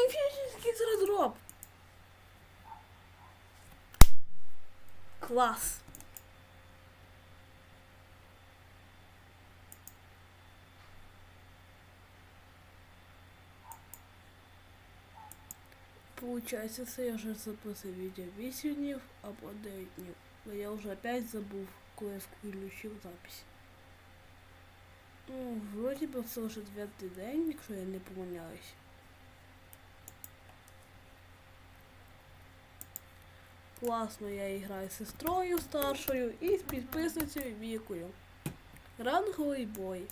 Міфічний розроб. Клас. Получається, це я вже записав відео 8 днів або 9 днів. Але я вже опять забув, коли я включив запись. Ну, вроді би це вже дев'ятий день, якщо я не помиляюсь. Класно я граю з сестрою старшою і з підписницею Вікою. Ранговий бой.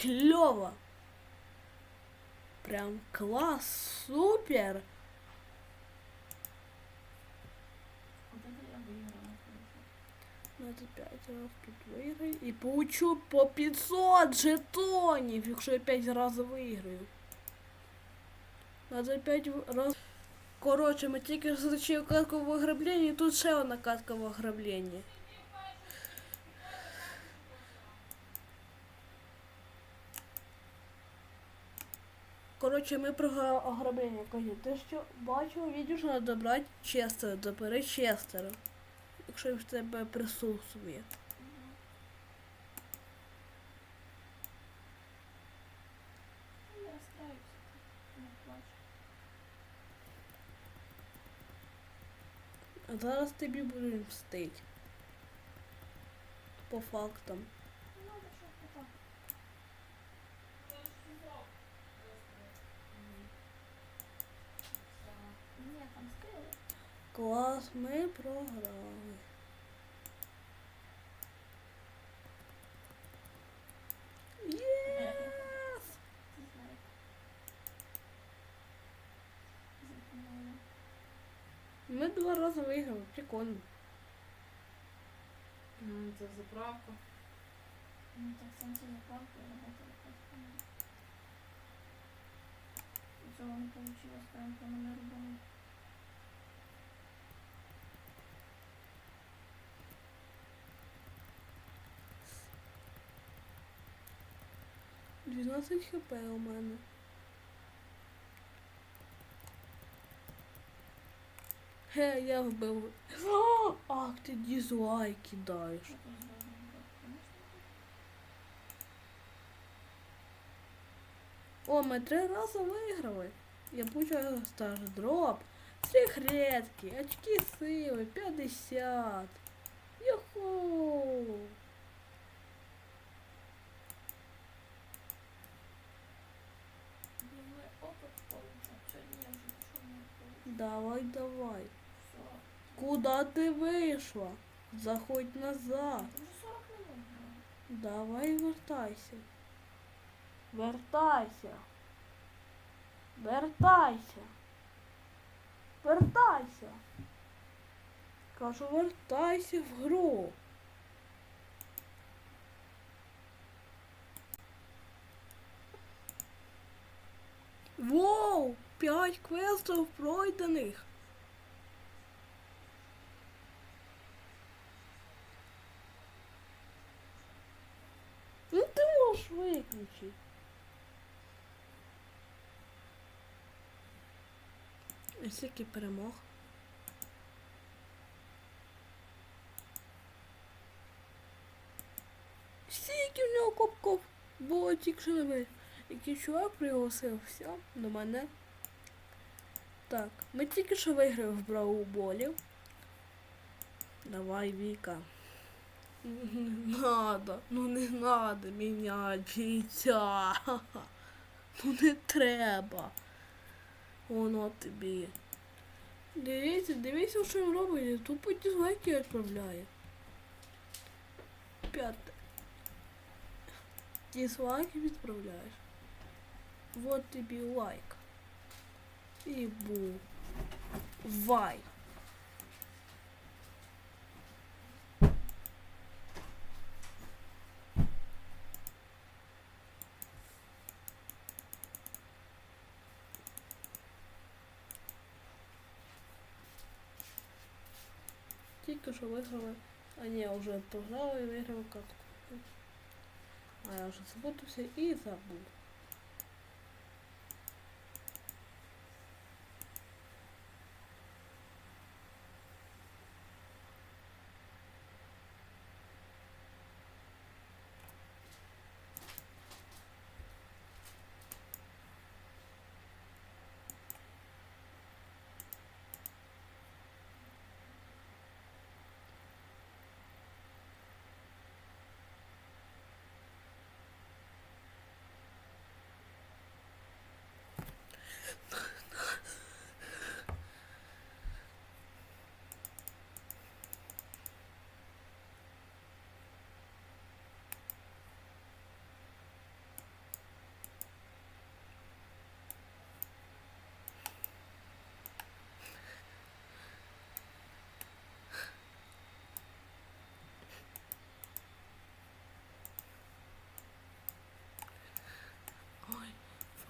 Кльово! Прям класс, супер! Надо 5 раз тут виграю і получу по 500 жетонів, якщо я 5 разів виграю. Надо 5 раз. Коротше, ми тільки зустрічали катку в ограбленні, і тут ще одна катка в ограбленні. Коротше, ми про гра- ограблення кажу. Те, що бачу, відео, що треба брати Честера, добери Честера. Якщо в тебе присутствує. Я стараюся. Не плачу. А зараз тобі буде мстить. По фактам. Клас, ми програли. Ми два рази виграли, прикольно. М, Це заправка. Ну, так сам себе правда работала. Цього не получилось, прям по номеру було. — 12 хп у мене. Ге, я вбив. Ах, ти дізлайк кидаєш. О, ми три рази виграли. Я получаю стаж дроп. Секретки, очки сили, 50. Юху! Думаю, опыт получат. Сьогодні я вже нічого не получу. Давай, давай. Куда ти вийшла? Заходь назад. Уже 40 минут було. Давай вертайся. Вертайся. Вертайся. Вертайся. Кажу, вертайся в гру. Воу! П'ять квестів пройдених. Ну ти виключити. І перемог. Скільки в нього копков було тільки ви. Який чувак все до мене. Так, ми тільки що виграли в Брауболі. Давай, Віка. Не надо, ну не надо міняти життя. Ну не треба. Воно тобі. Дивіться, дивіться, що він робить. Тупо дізлайки відправляє. П'яте. Дізлайки відправляєш. Вот тобі лайк. І бу. Вай. Тільки що виграли. А ні, вже програли і виграли катку. А я вже забутився і забув.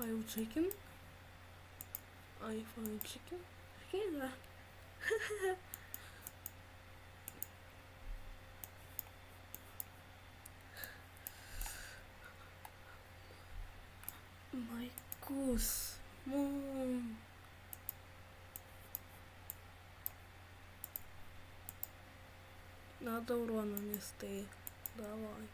iFile Chicken. iFile Chicken. Хера. Мой кус. Надо урона нести. Давай.